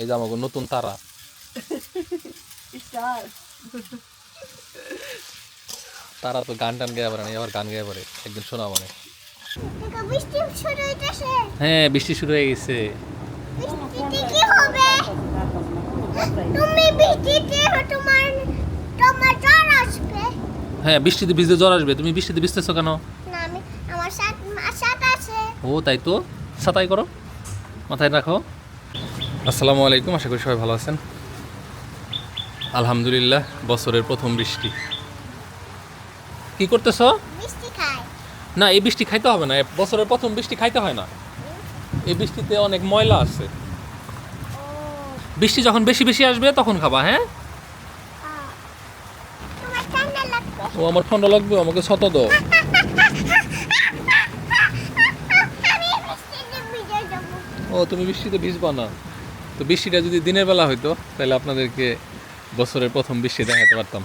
এই যে আমাকে নতুন তারা। তারা তো গান টান গায়ে পারে না এবার গান গায়ে পারে একদিন শোনা মানে। দেখো বৃষ্টি শুরু হইতেছে। হ্যাঁ বৃষ্টি শুরু হয়ে গেছে। বৃষ্টিতে কি হবে? তুমি বৃষ্টিতে তোমার তোমার জ্বর আসবে। হ্যাঁ বৃষ্টিতে ভিজতে জ্বর আসবে। তুমি বৃষ্টিতে ভিজতেছো কেন? না আমি আমার সাথ সাথ আছে। ও তাই তো? ছাতাই করো। মাথায় রাখো। আসসালামু আলাইকুম আশা করি সবাই ভালো আছেন। আলহামদুলিল্লাহ বছরের প্রথম বৃষ্টি। কি করতেছো? না এই বৃষ্টি খাইতে হবে না বছরের প্রথম বৃষ্টি খাইতে হয় না। এই বৃষ্টিতে অনেক ময়লা আছে। বৃষ্টি যখন বেশি বেশি আসবে তখন খাবা হ্যাঁ? ও আমার ঠান্ডা লাগবে আমাকে ছত দাও। ও তুমি বৃষ্টিতে ভিজবা না। তো বৃষ্টিটা যদি দিনের বেলা হইতো তাহলে আপনাদেরকে বছরের প্রথম বৃষ্টি দেখাতে পারতাম।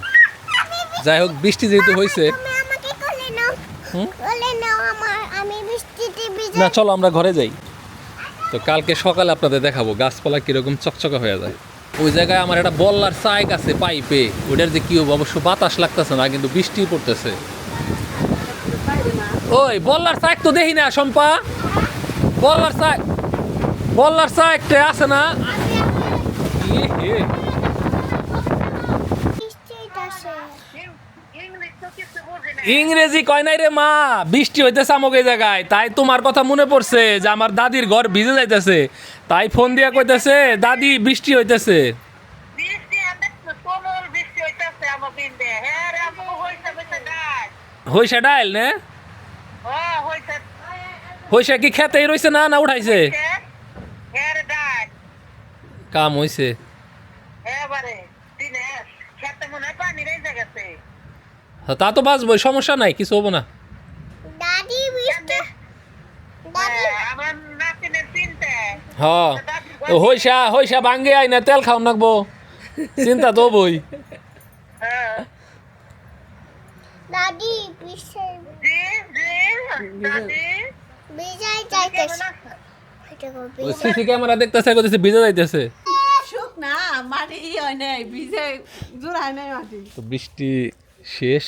যাই হোক বৃষ্টি যেহেতু হয়েছে না চলো আমরা ঘরে যাই। তো কালকে সকালে আপনাদের দেখাবো গাছপালা কীরকম চকচকে হয়ে যায়। ওই জায়গায় আমার একটা বল্লার সাইক আছে পাইপে। ওইটার যে কি হবে অবশ্য বাতাস লাগতেছে না কিন্তু বৃষ্টি পড়তেছে। ওই বল্লার সাইক তো দেখি না শম্পা। বল্লার সাইক বল্লার সাইকটা আছে না? ইংরেজি কয় নাই রে মা? বৃষ্টি হইতেছে আমাকে জায়গায়। তাই তোমার কথা মনে পড়ছে যে আমার দাদির ঘর ভিজে যাইতেছে। তাই ফোন দিয়া কইতেছে দাদি বৃষ্টি হইতেছে। হইসা ডাইল নে? হ্যাঁ হইছে হইসা কি খেতেই রইছে না না উঠাইছে? কাম হইছে। হ্যাঁ তা তো বাঁচবই সমস্যা নাই কিছু হব না। দাদি বৃষ্টি দাদি হ্যাঁ, হইসা হইসা ভাঙ্গে আই না তেল খাও নাকবো। চিন্তা তো বই হ্যাঁ। দাদি বৃষ্টি জি ওই সিসি ক্যামেরা দেখতেছে কইতেছে ভিজে যাইতেছে। শুক না মাটি ই হয় নাই ভিজে জোড়ায় নাই মাটি। তো বৃষ্টি শেষ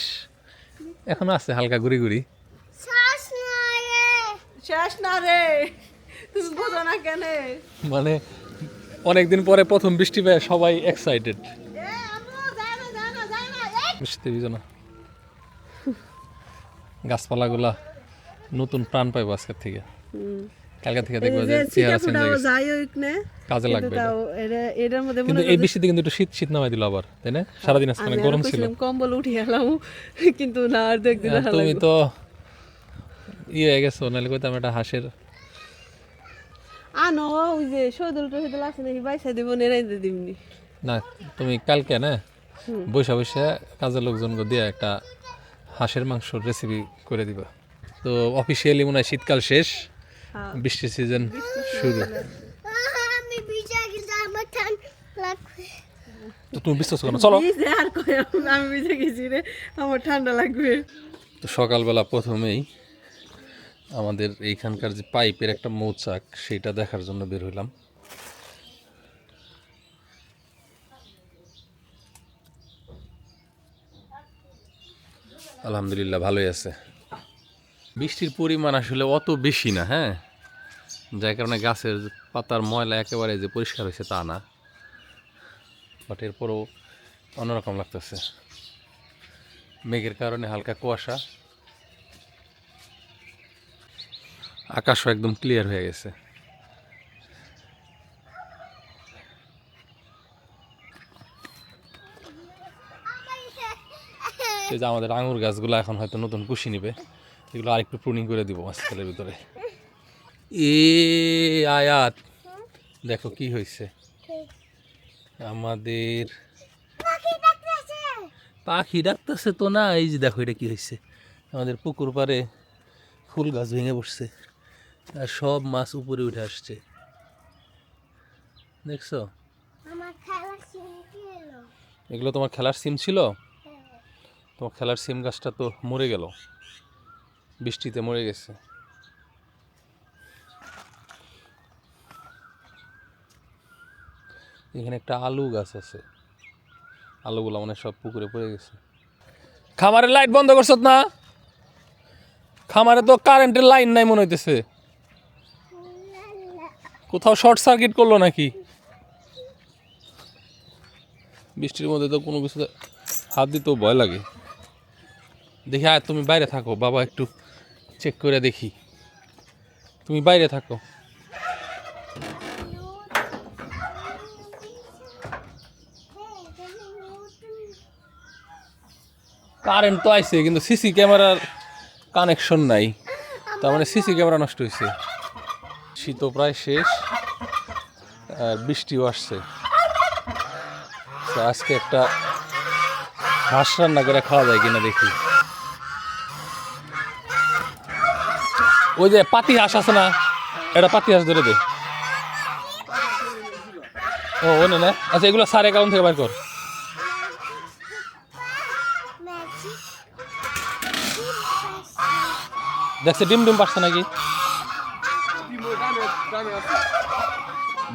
এখন আছে হালকা গুড়ি গুড়ি শ্বাস নয় শেষ না রে তুমি বোঝো না কেন? মানে অনেকদিন পরে প্রথম বৃষ্টি পেয়ে সবাই এক্সাইটেড বৃষ্টি ভিজো না। গাছপালাগুলা নতুন প্রাণ পাইবো আজকের থেকে। কালকে থেকে দেখব যে চেহারা চেঞ্জ হয়ে গেছে যাই হোক না কাজে লাগবে এটা। এটার মধ্যে কিন্তু এই বৃষ্টিতে কিন্তু একটু শীত শীত নামাই দিল আবার তাই না? সারাদিন আজকে আমি অনেক গরম ছিল। কম্বল এলাম কিন্তু না আর দেখতে আর তুমি তো ইয়ে হয়ে গেছো নাহলে কইতাম একটা হাঁসের। আনো ওই যে সদল আছে নাকি বাইসা দিব দিবনি না তুমি কালকে না? বৈশা বৈশা কাজের লোকজন দিয়ে একটা হাঁসের মাংসর রেসিপি করে দিবা। তো অফিসিয়ালি মনে হয় শীতকাল শেষ। হ্যাঁ। বৃষ্টির সিজন শুরু। তো তুমি বিশ্বাস করো চলো। আর কই আমি ভিজে গেছি রে আমার ঠান্ডা লাগবে। তো সকালবেলা প্রথমেই আমাদের এইখানকার যে পাইপের একটা মৌচাক সেইটা দেখার জন্য বের হইলাম। আলহামদুলিল্লাহ ভালোই আছে। বৃষ্টির পরিমাণ আসলে অত বেশি না হ্যাঁ? যার কারণে গাছের পাতার ময়লা একেবারে যে পরিষ্কার হয়েছে তা না। বাট এরপরও অন্যরকম লাগতেছে। মেঘের কারণে হালকা কুয়াশা। আকাশও একদম ক্লিয়ার হয়ে গেছে। এই যে আমাদের আঙুর গাছগুলো এখন হয়তো নতুন কুশি নিবে। এগুলো আরেকটু প্রুনিং করে দিব আজকালের ভিতরে। এ আয়াত দেখো কি হয়েছে। আমাদের পাখি ডাকতেছে। তো না এই যে দেখো এটা কি হয়েছে। আমাদের পুকুর পাড়ে ফুল গাছ ভেঙে পড়ছে আর সব মাছ উপরে উঠে আসছে। দেখছ? এগুলো তোমার খেলার সিম ছিল? তোমার খেলার সিম গাছটা তো মরে গেল। বৃষ্টিতে মরে গেছে। এখানে একটা আলু গাছ আছে। আলুগুলো মানে সব পুকুরে পড়ে গেছে। খামারের লাইট বন্ধ করছত না? খামারে তো কারেন্টের লাইন নাই মনে হইতেছে। কোথাও শর্ট সার্কিট করল নাকি? বৃষ্টির মধ্যে তো কোনো কিছু হাত দিতেও ভয় লাগে। দেখি আয়, তুমি বাইরে থাকো, বাবা একটু চেক করে দেখি। তুমি বাইরে থাকো। কারেন্ট তো আইছে, কিন্তু সিসি ক্যামেরার কানেকশন নাই। তার মানে সিসি ক্যামেরা নষ্ট হয়েছে শীতও প্রায় শেষ, আর বৃষ্টিও আসছে। আজকে একটা হাঁস রান্না করে খাওয়া যায় কিনা দেখি। ওই যে পাতি হাঁস আছে না, এটা পাতি হাঁস ধরে দে। ও ও না আচ্ছা এগুলো সার অ্যাকাউন্ট থেকে বার কর। দেখছে ডিম ডিম পারছে নাকি?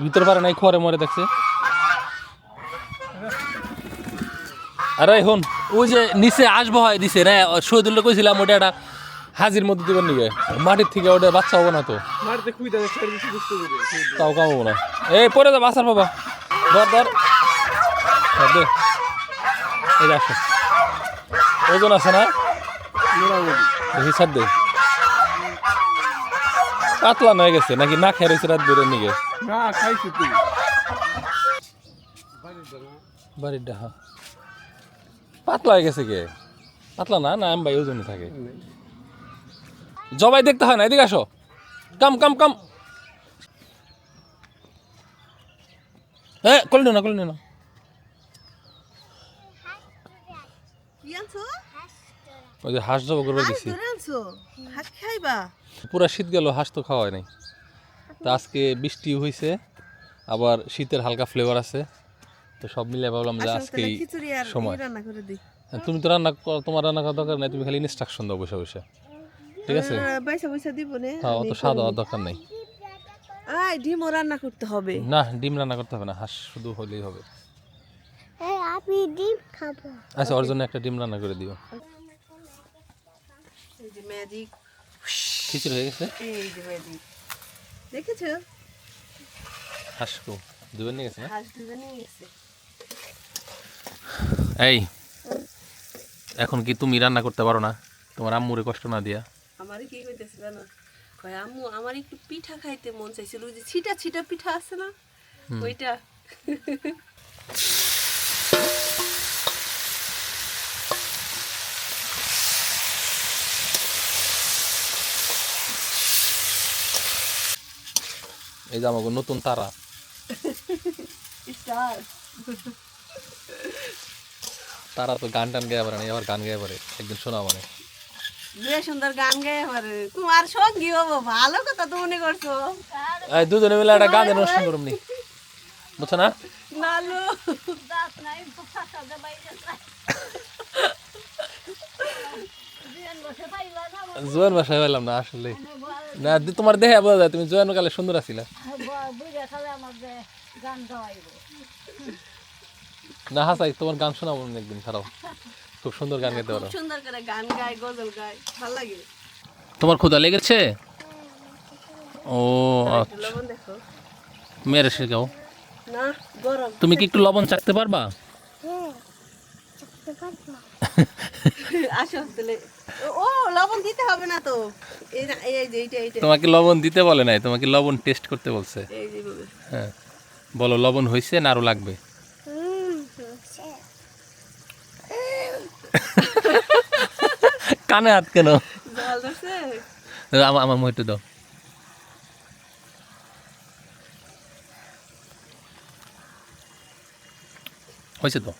ভিতর পারে নাই খরে মরে দেখছে। আরে হন ওই যে নিচে আসব হয়, দিছে, না, শহীদুল্লাহ কইছিলাম ওটা একটা হাজির মধ্যে দিবেন নিবে মাটির থেকে ওটা বাচ্চা হব না তো। তাও কামাবো না। এই পরে যা বাসার বাবা। ধর ধর। দে। এই আসো। ওজন আছে না? ছাড় দে। পাতলা হয়ে গেছে নাকি না খেয়ে রয়েছে রাত বেরো নিগে না খাইছি তুই। বাড়ির ডাহা। পাতলা হয়ে গেছে কে? পাতলা না? না আমি ভাই ওজনে থাকে। জবাই দেখতে হয় না এদিকে আসো। কাম কাম কাম। হ্যাঁ করলি না করলি না। ওই যে হাঁস জবা দিছি। পুরা শীত গেল হাঁস তো খাওয়া নাই। তা আজকে বৃষ্টি হয়েছে আবার শীতের হালকা ফ্লেভার আছে। তো সব মিলে ভাবলাম যে আর সময়। হ্যাঁ, তুমি তো রান্না কর- তোমার রান্না করার দরকার নাই তুমি খালি ইনস্ট্রাকশন দাও বসে বসে। ঠিক আছে? পয়সা পয়সা দিব না হ্যাঁ অত স্বাদ হওয়ার দরকার নেই। আই ডিমও রান্না করতে হবে। না ডিম রান্না করতে হবে না হাঁস শুধু হলেই হবে। এই আমি ডিম খাব। আচ্ছা ওর জন্য একটা ডিম রান্না করে দিও। এই যে ম্যাজিক। খিচুড়ি হয়ে গেছে? এই যে ম্যাজিক। দেখেছ? হাঁস কো দুবেন নিয়ে গেছে হাঁস দুজনে নিয়ে গেছে। এই এখন কি তুমি রান্না করতে পারো না? তোমার আম্মুরে কষ্ট না দিয়া। আমার কি কইতেছিল না কয় আম্মু আমার একটু পিঠা খাইতে মন চাইছিল। ওই যে ছিটা ছিটা পিঠা আছে না? ওইটা। এই যে আমাকে নতুন তারা। তারা তো গান টান গায়ে পারে না আবার গান গায়ে পারে একদিন শোনা মানে। বেশ সুন্দর গান গায়ে পারে। তোমার সঙ্গী হব ভালো কথা তো মনে করছ। এই দুজনে মিলে একটা গানের অনুষ্ঠান করুম নি। বুঝছ না? নালু। জোয়ান বাসায় পেলাম না আসলে। না তোমার দেহে বোঝা যায় তুমি জোয়ান কালে সুন্দর আছিলা। না হাসাই তোমার গান শোনাবো একদিন ছাড়াও। খুব সুন্দর গান গাইতে পারো। খুব সুন্দর করে গান গায় গজল গায় ভালো লাগে। তোমার ক্ষুদা লেগেছে? ও আচ্ছা। লবণ দেখো। মেরে শেখাও না গরম। তুমি কি একটু লবণ চাকতে পারবা? হ্যাঁ চাকতে পারব। আসো তাহলে। ও- ও লবণ দিতে হবে না তো। এই না এই যে এইটা এইটা। তোমাকে লবণ দিতে বলে নাই তোমাকে লবণ টেস্ট করতে বলছে। হ্যাঁ। বলো লবণ হয়েছে না আরও লাগবে হুম হচ্ছে। কানে হাত কেন? আমার আমার মহিত দাও। হয়েছে তো?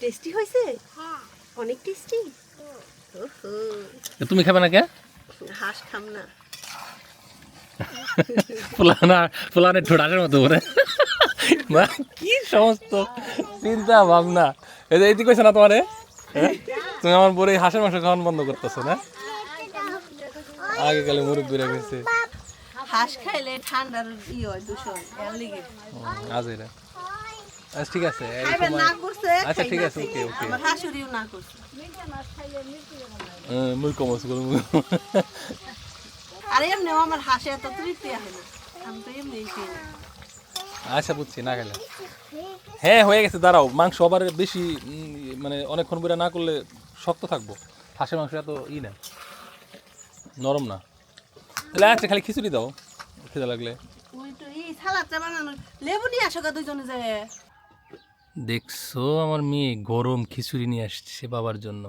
টেস্টি হয়েছে? হ্যাঁ। অনেক টেস্টি? তুমি খাবে না কে? হাঁস খাম না। ফুলানা ফুলানে ঠোঁটাকের মতো করে মা কি সমস্ত চিন্তা ভাবনা। এই যে এইটি কইছে না তোমারে? হ্যাঁ? তুমি আমার বড় এই হাঁসের মাংস খাওয়ান বন্ধ করতেছো না? আগে কালে মুরব্বীরা গেছে। হাঁস খাইলে ঠান্ডার ই হয় দূষণ আজ এরা আচ্ছা ঠিক আছে আচ্ছা, ঠিক আছে, ওকে, ওকে। আমার শাশুড়িও না করছে। আহ, মুই কমাস করে আর এমনিও আমার হাসে এত তৃপ্তি আসে না। আমি তো এমনি আচ্ছা বুঝছি না গেলে হ্যাঁ হয়ে গেছে দাঁড়াও মাংস আবার বেশি মানে অনেকক্ষণ করে না করলে শক্ত থাকব। হাঁসের মাংস এত ই না নরম না। তাহলে আচ্ছা খালি খিচুড়ি দাও খেতে লাগলে। দেখছ আমার মেয়ে গরম খিচুড়ি নিয়ে আসছে বাবার জন্য।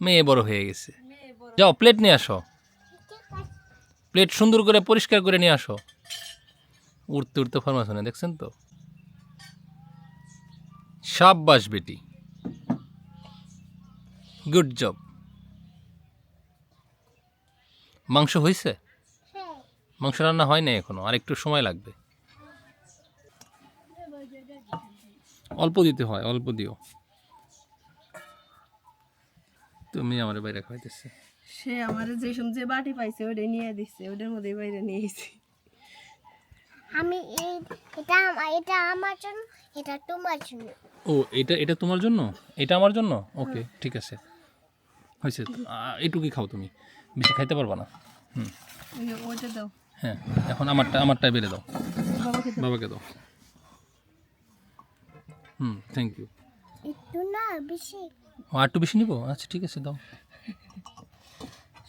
মেয়ে বড় হয়ে গেছে। যাও প্লেট নিয়ে আসো। প্লেট সুন্দর করে পরিষ্কার করে নিয়ে আসো। উঠতে উঠতে ফরমাশনে দেখছেন তো? সাব্বাস বেটি। গুড জব মাংস হয়েছে হ্যাঁ মাংস রান্না হয় না এখনও, আর একটু সময় লাগবে। অল্প দিতে হয়, অল্প দিও। তুমি আমার বাইরে খাইতেছে সে আমার যে সব যে বাটি পাইছে ওটাই নিয়ে দিচ্ছে ওটার মধ্যে বাইরে নিয়ে এসেছি আমি এই এটা আমার এটা আমার জন্য এটা তোমার জন্য। ও এটা এটা তোমার জন্য? এটা আমার জন্য? ওকে ঠিক আছে। হয়েছে এইটুকুই খাও তুমি। বেশি খাইতে পারবা না। হুম। ওইটা দাও। হ্যাঁ এখন আমারটা আমারটা বেড়ে দাও। বাবাকে দাও। হুম থ্যাংক ইউ একটু না বেশি। ও আর একটু বেশি নিবো? আচ্ছা ঠিক আছে দাও।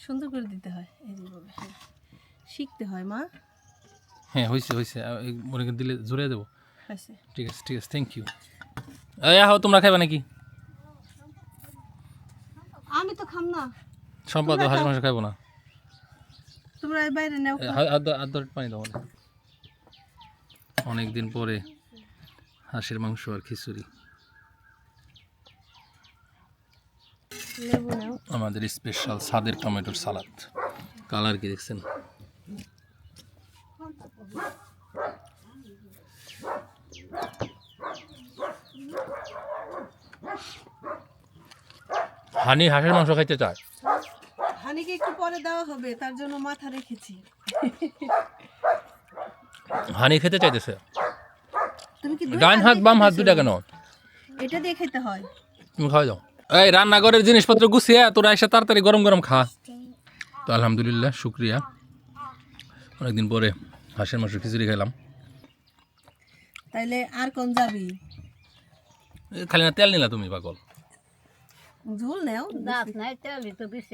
সুন্দর করে দিতে হয়। এই যে বাবা, হ্যাঁ। শিখতে হয় মা। হ্যাঁ হয়েছে হয়েছে মনে করে দিলে জোরে দেবো। হয়েছে ঠিক আছে ঠিক আছে থ্যাংক ইউ আহো তোমরা খাইবা নাকি? আমি তো খাম না। সম্পাদ হাঁস মাংস খাইবো না। তোমরা এই বাইরে নেও। আদ পানি দাও অনেক দিন পরে হাঁসের মাংস আর খিচুড়ি লেবু নাও আমাদের স্পেশাল সাদের টমেটোর সালাদ। কালার কি দেখছেন? হানি হাঁসের মাংস খাইতে চায়। হানিকে একটু পরে দেওয়া হবে তার জন্য মাথা রেখেছি। হানি খেতে চাইতেছে। তুমি কি দুই ডান হাত বাম হাত? দুটা কেন? এটা দিয়ে খেতে হয়। তুমি খাওয়া যাও এই রান্নাঘরের জিনিসপত্র গুছিয়ে তোরা এসে তাড়াতাড়ি গরম গরম খা। তো আলহামদুলিল্লাহ শুক্রিয়া। অনেকদিন পরে হাঁসের মাংস খিচুড়ি খেলাম তাইলে আর কোন যাবি? খালি না তেল নিলা তুমি পাগল। ঝোল নেও। দাঁত নাই তেল তো বেশি